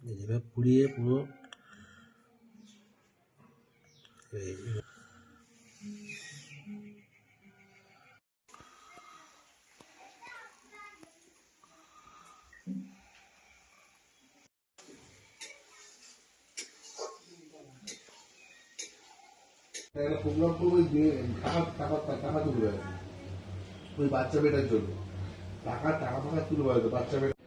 এভাবে পুড়িয়ে পুরো একটা প্রোগ্রাম করব টাকা টাকা টাকা তুলবে ওই বাচ্চা বেটার জন্য। টাকা টাকা ফাঁকা হয়তো বাচ্চা বেটা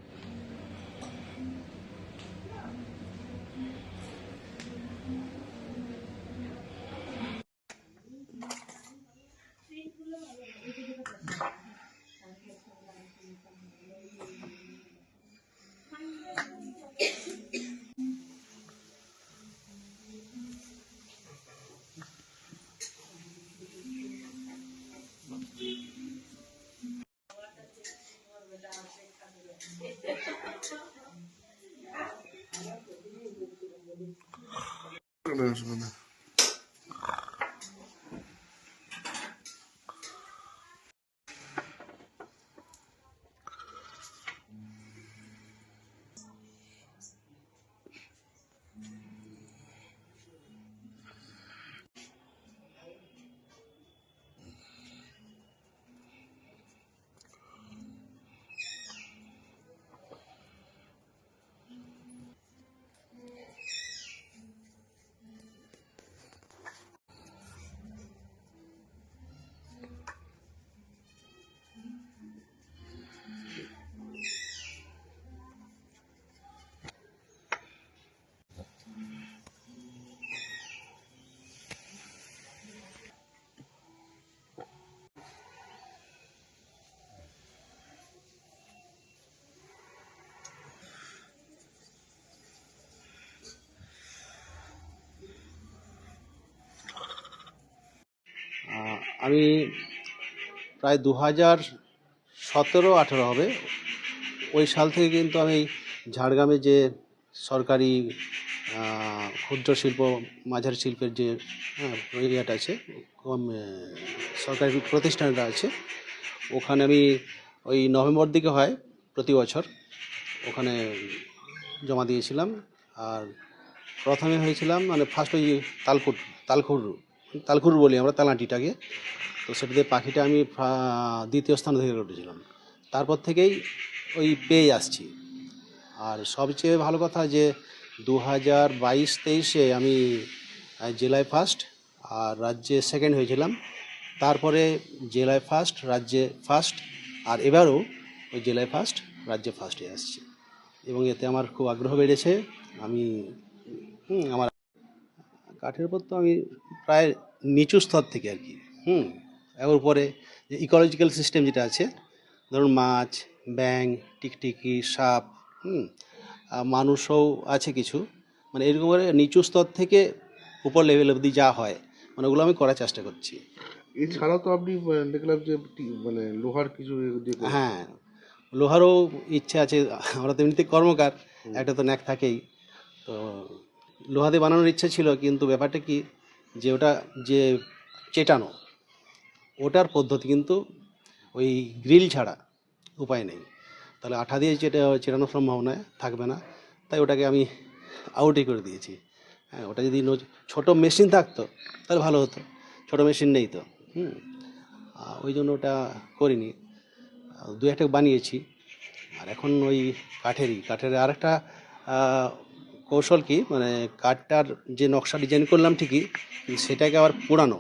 Продолжим. আমি প্রায় দু হাজার সতেরো, আঠেরো হবে। ওই সাল থেকে কিন্তু আমি ঝাড়গ্রামে যে সরকারি ক্ষুদ্র শিল্প, মাঝারি শিল্পের যে এরিয়াটা আছে সরকারি প্রতিষ্ঠানটা আছে, ওখানে আমি ওই নভেম্বর দিকে হয়, প্রতি বছর ওখানে জমা দিয়েছিলাম। আর প্রথমে হয়েছিলাম মানে ফার্স্ট ওই তালকুট, তালখুর তালখুর বলি আমরা, তালাটিটাকে। তো সেটাতে পাখিটা আমি দ্বিতীয় স্থান থেকে উঠেছিলাম তারপর থেকেই ওই পেয়ে আসছি। আর সবচেয়ে ভালো কথা যে দু হাজার বাইশ তেইশে আমি জেলায় ফার্স্ট আর রাজ্যে সেকেন্ড হয়েছিলাম। তারপরে জেলায় ফার্স্ট রাজ্যে ফার্স্ট আর এবারও ওই জেলায় ফার্স্ট রাজ্যে ফার্স্টে আসছি। এবং এতে আমার খুব আগ্রহ বেড়েছে। আমি আমার কাঠের উপর তো আমি প্রায় নিচু স্তর থেকে আর কি। হুম এর উপরে যে ইকোলজিক্যাল সিস্টেম যেটা আছে ধরুন মাছ ব্যাং টিকটিকি সাপ হুম আর মানুষও আছে কিছু। মানে এরকম করে নিচু স্তর থেকে উপর লেভেল অবধি যা হয় মানে ওগুলো আমি করার চেষ্টা করছি। এছাড়াও তো আপনি দেখলাম যে মানে লোহার কিছু হ্যাঁ লোহারও ইচ্ছে আছে আমরা তো এমনিতে কর্মকার একটা তো ন্যাক থাকেই। তো লোহাতে বানানোর ইচ্ছে ছিল, কিন্তু ব্যাপারটা কি যে ওটা যে চেটানো, ওটার পদ্ধতি কিন্তু ওই গ্রিল ছাড়া উপায় নেই। তাহলে আঠা দিয়ে চেটা চেটানোর সম্ভাবনা থাকবে না। তাই ওটাকে আমি আউটই করে দিয়েছি। হ্যাঁ ওটা যদি ছোট মেশিন থাকতো, তাহলে ভালো হতো। ছোট মেশিন নেই তো, হুম। ওই জন্য ওটা করিনি। দু একটা বানিয়েছি। আর এখন ওই কাঠেরই, কাঠের আরেকটা কৌশল কি? মানে কাঠটার যে নকশা ডিজাইন করলাম ঠিকই সেটাকে আবার পোড়ানো।